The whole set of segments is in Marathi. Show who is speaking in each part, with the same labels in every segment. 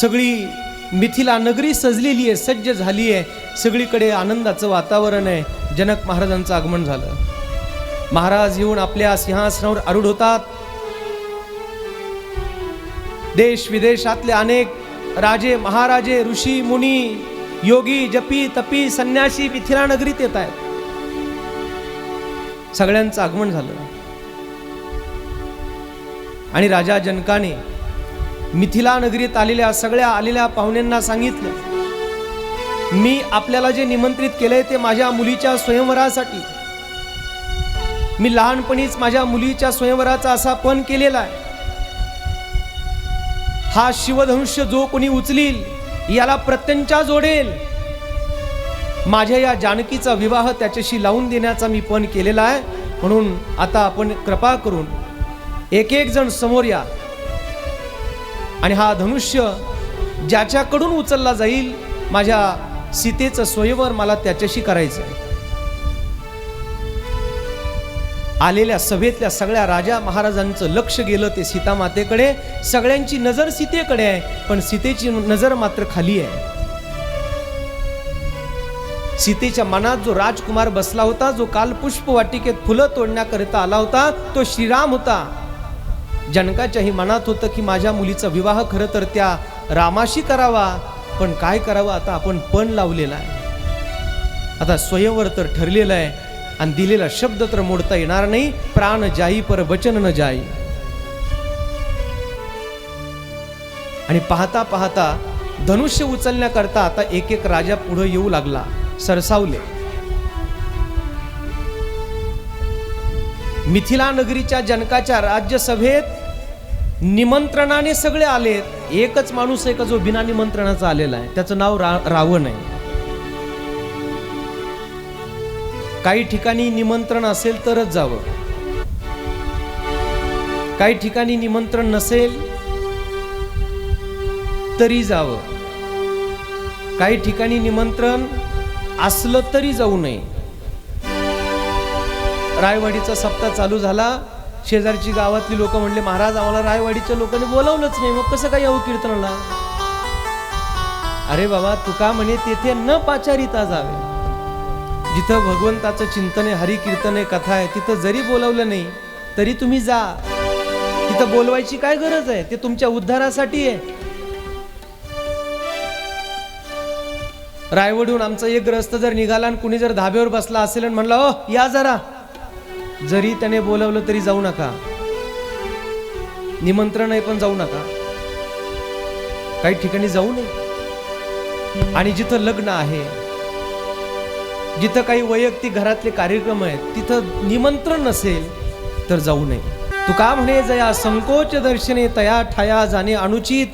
Speaker 1: सगळी मिथिला नगरी सजलेली आहे सज्ज झाली आहे. सगळीकडे आनंदाचं वातावरण आहे. जनक महाराजांचं आगमन झालं. महाराज येऊन आपल्या सिंहासनावर आरूढ होतात. देश विदेशातले अनेक राजे महाराजे ऋषी मुनी योगी जपी तपी संन्यासी मिथिला नगरीत येत आहेत. सगळ्यांचं आगमन झालं. आणि राजा जनकाने मिथिला नगरीत आलेल्या सगळ्या आलेल्या पाहुण्यांना सांगितलं. मी आपल्याला जे निमंत्रित केलंय ते माझ्या मुलीच्या स्वयंवरासाठी. मी लहानपणीच माझ्या मुलीच्या स्वयंवराचा असा पण केलेला आहे. हा शिवधनुष्य जो कोणी उचलील याला प्रत्यंचा जोडेल. माझ्या या जानकीचा विवाह त्याच्याशी लावून देण्याचा मी पण केलेला आहे. म्हणून आता आपण कृपा करून एक एक जण समोर या. आणि हा धनुष्य ज्याच्याकडून उचलला जाईल माझ्या सीतेचं स्वयंवर मला त्याच्याशी करायचं आहे आलेल्या सभेतल्या सगळ्या राजा महाराजांचं लक्ष गेलं ते सीता मातेकडे सगळ्यांची नजर सीतेकडे आहे पण सीतेची नजर मात्र खाली आहे. सीतेच्या मनात जो राजकुमार बसला होता जो काल पुष्प वाटिकेत फुलं तोडण्याकरिता आला होता तो श्रीराम होता. जनकाच्याही मनात होतं की माझ्या मुलीचा विवाह खरं तर त्या रामाशी करावा पण काय करावं आता आपण पण लावलेला आहे. आता स्वयंवर तर ठरलेलं आहे आणि दिलेला शब्द तर मोडता येणार नाही प्राण जाई पर वचन न जाई. आणि पाहता पाहता धनुष्य उचलण्याकरता आता एक एक राजा पुढे येऊ लागला सरसावले. मिथिला नगरीच्या जनकाच्या राज्यसभेत निमंत्रणाने सगळे आलेत. एकच माणूस आहे का जो बिना निमंत्रणाचा आलेला आहे त्याचं नाव रा रावण आहे. काही ठिकाणी निमंत्रण असेल तरच जावं. काही ठिकाणी निमंत्रण नसेल तरी जावं. काही ठिकाणी निमंत्रण असलं तरी जाऊ नये. रायवाडीचा सप्ताह चालू झाला. शेजारची गावातली लोक म्हणले महाराज आम्हाला रायवाडीच्या लोकांनी बोलावलंच नाही मग कसं काय येऊ कीर्तनाला अरे बाबा तुका म्हणे तेथे न पाचारिता जावे. जिथं भगवंताचं चिंतन आहे हरी कीर्तन आहे कथा आहे तिथं जरी बोलावलं नाही तरी तुम्ही जा. तिथं बोलवायची काय गरज आहे? ते तुमच्या उद्धारासाठी आहे. रायवडून आमचा एक ग्रस्त जर निघाला आणि कुणी जर धाब्यावर बसला असेल आणि म्हणला ओ या जरा. जरी त्याने बोलवलं तरी जाऊ नका. निमंत्रण आहे पण जाऊ नका. काही ठिकाणी जाऊ नये. आणि जिथं लग्न आहे जिथं काही वैयक्तिक घरातले कार्यक्रम आहेत तिथं निमंत्रण नसेल तर जाऊ नये. तू का म्हणे जया संकोच दर्शने तया ठाया जाणे अनुचित.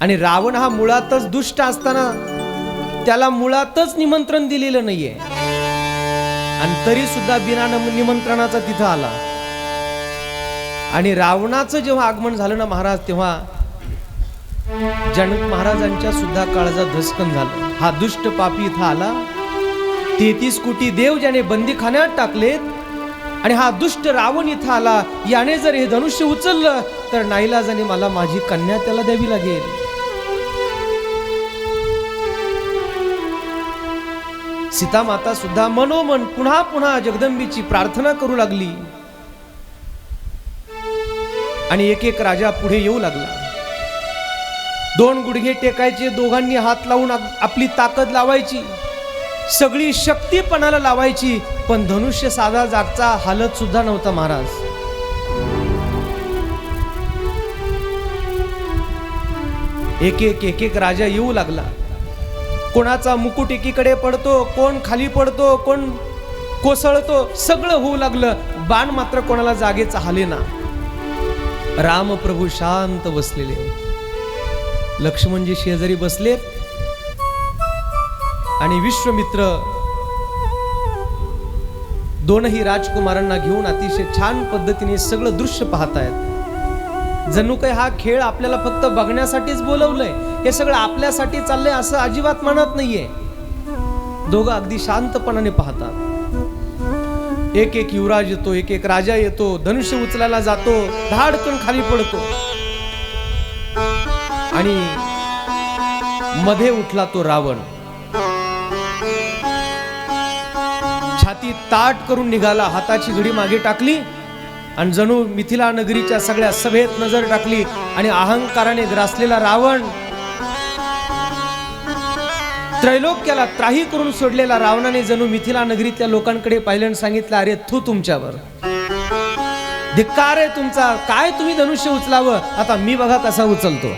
Speaker 1: आणि रावण हा मुळातच दुष्ट असताना त्याला मुळातच निमंत्रण दिलेलं नाहीये. आणि तरी सुद्धा बिना निमंत्रणाचा तिथं आला. आणि रावणाचं जेव्हा आगमन झालं ना महाराज तेव्हा जनक महाराजांच्या सुद्धा काळजा धसकन झालं. हा दुष्ट पापी इथं आला. तेहतीस कोटी देव ज्याने बंदीखान्यात टाकलेत आणि हा दुष्ट रावण इथं आला. याने जर हे धनुष्य उचललं तर नाईलाजाने मला माझी कन्या त्याला द्यावी लागेल. सीतामाता सुद्धा मनोमन पुन्हा पुन्हा जगदंबीची प्रार्थना करू लागली. आणि एक एक राजा पुढे येऊ लागला. दोन गुडघे टेकायचे दोघांनी हात लावून आपली ताकद लावायची. सगळी शक्ती पणाला लावायची पण धनुष्य साधा जागचा हालत सुद्धा नव्हता महाराज. एक एक एक एक राजा येऊ लागला. कोणाचा मुकुट एकीकडे पडतो कोण खाली पडतो कोण कोसळतो सगळं होऊ लागलं. बाण मात्र कोणाला जागेच आले ना. राम प्रभू शांत बसलेले. लक्ष्मणजी शेजारी बसले. आणि विश्वमित्र दोनही राजकुमारांना घेऊन अतिशय छान पद्धतीने सगळं दृश्य पाहतायत. जणू काही हा खेळ आपल्याला फक्त बघण्यासाठीच बोलवलंय. हे सगळं आपल्यासाठी चाललंय असं अजिबात म्हणत नाहीये. दोघं अगदी शांतपणाने पाहतात. एक एक युवराज येतो एक एक राजा येतो धनुष्य उचलायला जातो धाडकन खाली पडतो. आणि मध्ये उठला तो रावण. छाती ताट करून निघाला हाताची घडी मागे टाकली आणि जणू मिथिला नगरीच्या सगळ्या सभेत नजर टाकली आणि अहंकाराने ग्रासलेला रावण त्रैलोक्याला त्राही करून सोडलेला रावणाने जणू मिथिला नगरीतल्या लोकांकडे पाहिलं आणि सांगितलं अरे थू तुमच्यावर. धिक्कार आहे तुमचा. काय तुम्ही धनुष्य उचलावं? आता मी बघा कसा उचलतो.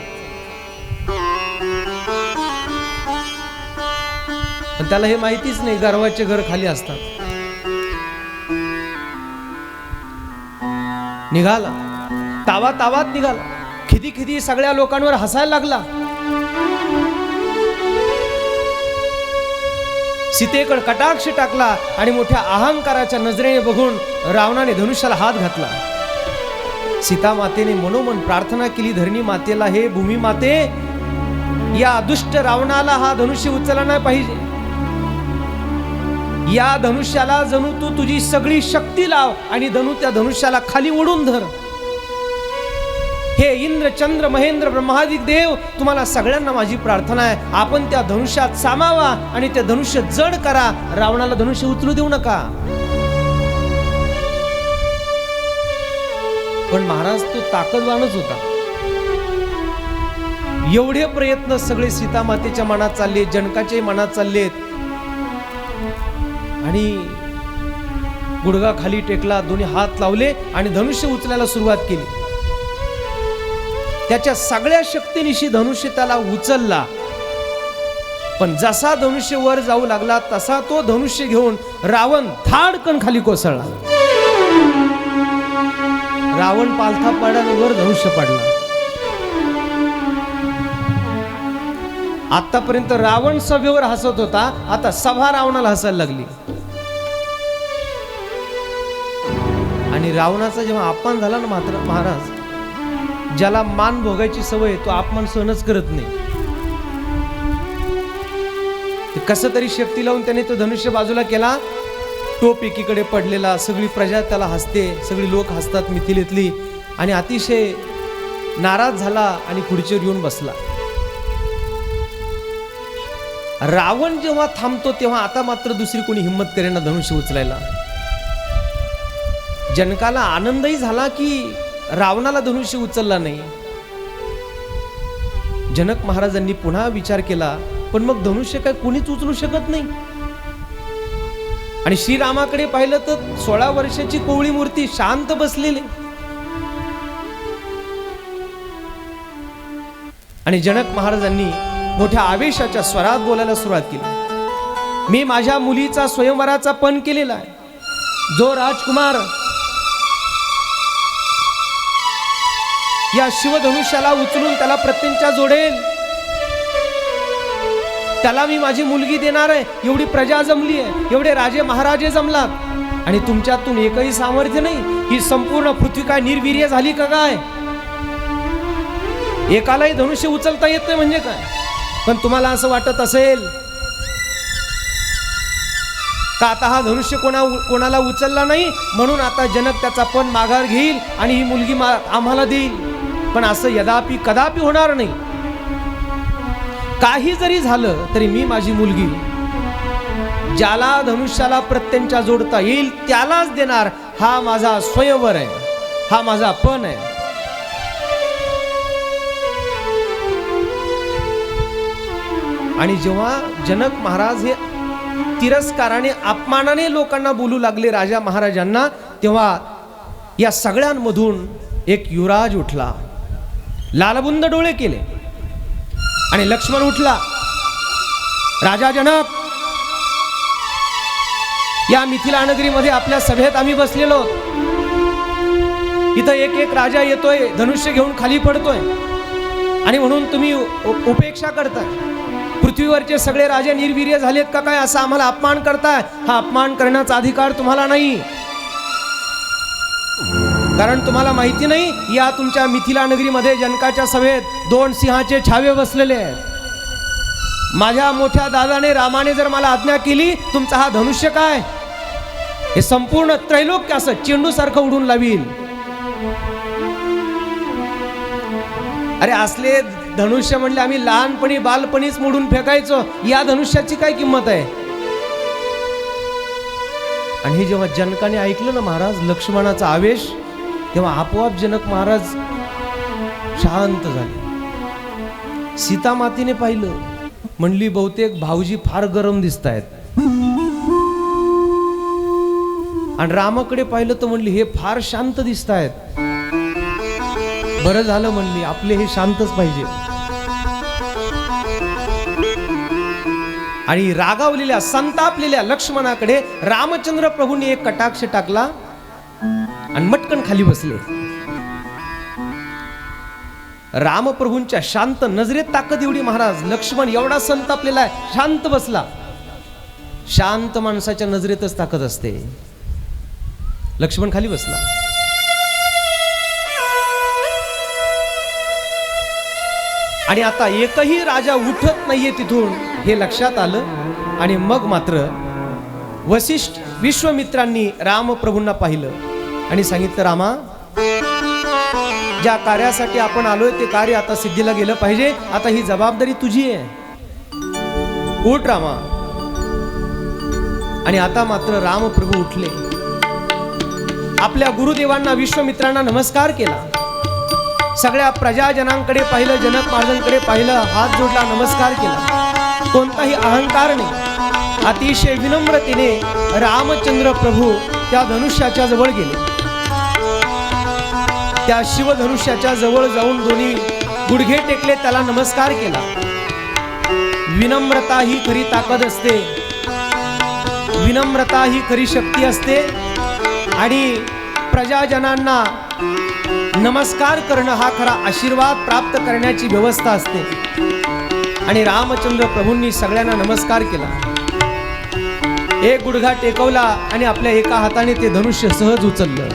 Speaker 1: त्याला हे माहितीच नाही गर्वाचे घर खाली असतात. निघाला. तावा तावात निघाला. खिदी खिदी सगळ्या लोकांवर हसायला लागला. सीतेकड कटाक्ष टाकला आणि मोठ्या अहंकाराच्या नजरेने बघून रावणाने धनुष्याला हात घातला. सीता मातेने मनोमन प्रार्थना केली धरणी मातेला हे भूमी माते या दुष्ट रावणाला हा धनुष्य उचलला नाही पाहिजे. या धनुष्याला जणू तू तुझी सगळी शक्ती लाव आणि धनु त्या धनुष्याला खाली ओढून धर. हे इंद्र चंद्र महेंद्र ब्रह्मादिक देव तुम्हाला सगळ्यांना माझी प्रार्थना आहे. आपण त्या धनुष्यात सामावा आणि ते धनुष्य जड करा. रावणाला धनुष्य उचलू देऊ नका. पण महाराज तो ताकदवानच होता. एवढे प्रयत्न सगळे सीता मातेच्या मनात चालले जनकाच्याही मनात चाललेत. आणि गुडगा खाली टेकला दोन्ही हात लावले आणि धनुष्य उचलायला सुरुवात केली. त्याच्या सगळ्या शक्तीनिशी धनुष्य त्याला उचलला. पण जसा धनुष्य वर जाऊ लागला तसा तो धनुष्य घेऊन रावण धाडकन खाली कोसळला. रावण पालथा पडला वर धनुष्य पडला. आतापर्यंत रावण सभेवर हसत होता आता सभा रावणाला हसायला लागली. आणि रावणाचा जेव्हा अपमान झाला ना मात्र महाराज ज्याला मान भोगायची सवय तो अपमान सहनच करत नाही. कसं तरी शेपटी लावून त्याने तो धनुष्य बाजूला केला. टोप एकीकडे पडलेला सगळी प्रजा त्याला हसते सगळी लोक हसतात मिथिलेतली आणि अतिशय नाराज झाला आणि खुर्चीवर येऊन बसला. रावण जेव्हा थांबतो तेव्हा आता मात्र दुसरी कोणी हिंमत करेना धनुष्य उचलायला. जनकाला आनंदही झाला की रावणाला धनुष्य उचलला नाही. जनक महाराजांनी पुन्हा विचार केला पण मग धनुष्य काय कुणीच उचलू शकत नाही. आणि श्रीरामाकडे पाहिलं तर सोळा वर्षाची कोवळी मूर्ती शांत बसलेली. आणि जनक महाराजांनी मोठ्या आवेशाच्या स्वरात बोलायला सुरुवात केली. मी माझ्या मुलीचा स्वयंवराचा पण केलेला आहे. जो राजकुमार या शिवधनुष्याला उचलून त्याला प्रत्यंचा जोडेल. त्याला मी माझी मुलगी देणार आहे. एवढी प्रजा जमली आहे. एवढे राजे महाराजे जमलात. आणि तुमच्यातून एकही सामर्थ्य नाही. ही संपूर्ण पृथ्वी काय निर्वीर्य झाली का काय? एकालाही धनुष्य उचलता येत नाही म्हणजे काय? पण तुम्हाला असं वाटत असेल का आता हा धनुष्य कोणा कोणाला उचलला नाही? म्हणून आता जनक त्याचा पण माघार घेईल आणि ही मुलगी मा- आम्हाला देईल. पण असं यदापि कदापि होणार नाही. काही जरी झालं तरी मी माझी मुलगी ज्याला धनुष्याला प्रत्यंच्या जोडता येईल त्यालाच देणार हा माझा स्वयंवर आहे. हा माझा पण आहे. आणि जेव्हा जनक महाराज हे तिरस्काराने अपमानाने लोकांना बोलू लागले राजा महाराजांना तेव्हा या सगळ्यांमधून एक युवराज उठला. लालबुंद डोळे केले. आणि लक्ष्मण उठला. राजा जनक या मिथिला नगरीमध्ये आपल्या सभेत आम्ही बसलेलो. इथं एक एक राजा येतोय धनुष्य घेऊन खाली पडतोय. आणि म्हणून तुम्ही उपेक्षा करताय. पृथ्वीवरचे सगळे राजे निर्वीर्य झालेत का काय असा आम्हाला अपमान करताय? हा अपमान करण्याचा अधिकार तुम्हाला नाही. कारण तुम्हाला माहिती नाही या तुमच्या मिथिला नगरीमध्ये जनकाच्या सभेत दोन सिंहाचे छावे बसलेले आहेत. माझ्या मोठ्या दादाने रामाने जर मला आज्ञा केली तुमचा हा धनुष्य काय? हे संपूर्ण त्रैलोक्य असं चेंडू सारखं उडून लावील अरे असले धनुष्य म्हणले आम्ही लहानपणी बालपणीच मोडून फेकायचो या धनुष्याची काय किंमत आहे? आणि हे जेव्हा जनकाने ऐकलं ना महाराज लक्ष्मणाचा आवेश तेव्हा आपोआप जनक महाराज शांत झाले. सीता मातीने पाहिलं म्हणली बहुतेक भाऊजी फार गरम दिसत आहेत आणि रामाकडे पाहिलं तर म्हणली हे फार शांत दिसत आहेत बरं झालं म्हणली आपले हे शांतच पाहिजे. आणि रागावलेल्या संतापलेल्या लक्ष्मणाकडे रामचंद्र प्रभूंनी एक कटाक्ष टाकला. आणि मटकन खाली बसले. रामप्रभूंच्या शांत नजरेत ताकद एवढी महाराज. लक्ष्मण एवढा संतापलेला आहे शांत बसला. शांत माणसाच्या नजरेतच ताकद असते. लक्ष्मण खाली बसला. आणि आता एकही राजा उठत नाहीये तिथून हे लक्षात आलं आणि मग मात्र वशिष्ठ विश्वमित्रांनी रामप्रभूंना पाहिलं आणि सांगितलं रामा ज्या कार्यासाठी आपण आलोय ते कार्य आता सिद्धीला गेलं पाहिजे. आता ही जबाबदारी तुझी आहे. उठ रामा. आणि आता मात्र रामप्रभू उठले. आपल्या गुरुदेवांना विश्वमित्रांना नमस्कार केला. सगळ्या प्रजाजनांकडे पाहिलं जनक महाराजांकडे पाहिलं हात जोडला नमस्कार केला. कोणताही अहंकार नाही. अतिशय विनम्रतेने रामचंद्र प्रभू त्या धनुष्याच्या जवळ गेले. त्या शिवधनुष्याच्या जवळ जाऊन दोन्ही गुडघे टेकले त्याला नमस्कार केला. विनम्रता ही खरी ताकद असते. विनम्रता ही खरी शक्ती असते. आणि प्रजाजनांना नमस्कार करणं हा खरा आशीर्वाद प्राप्त करण्याची व्यवस्था असते. आणि रामचंद्र प्रभूंनी सगळ्यांना नमस्कार केला. एक गुडघा टेकवला आणि आपल्या एका हाताने ते धनुष्य सहज उचललं.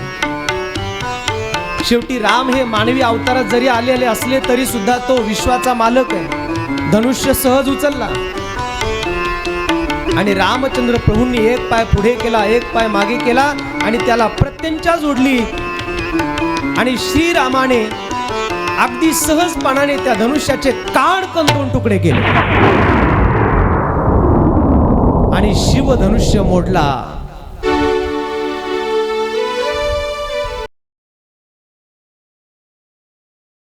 Speaker 1: शेवटी राम हे मानवी अवतारात जरी आलेले असले तरी सुद्धा तो विश्वाचा मालक आहे. धनुष्य सहज उचलला. आणि रामचंद्र प्रभूंनी एक पाय पुढे केला एक पाय मागे केला आणि त्याला प्रत्यंचा जोडली. आणि श्रीरामाने अगदी सहजपणाने त्या धनुष्याचे काढकन दोन तुकडे केले. आणि शिवधनुष्य मोडला.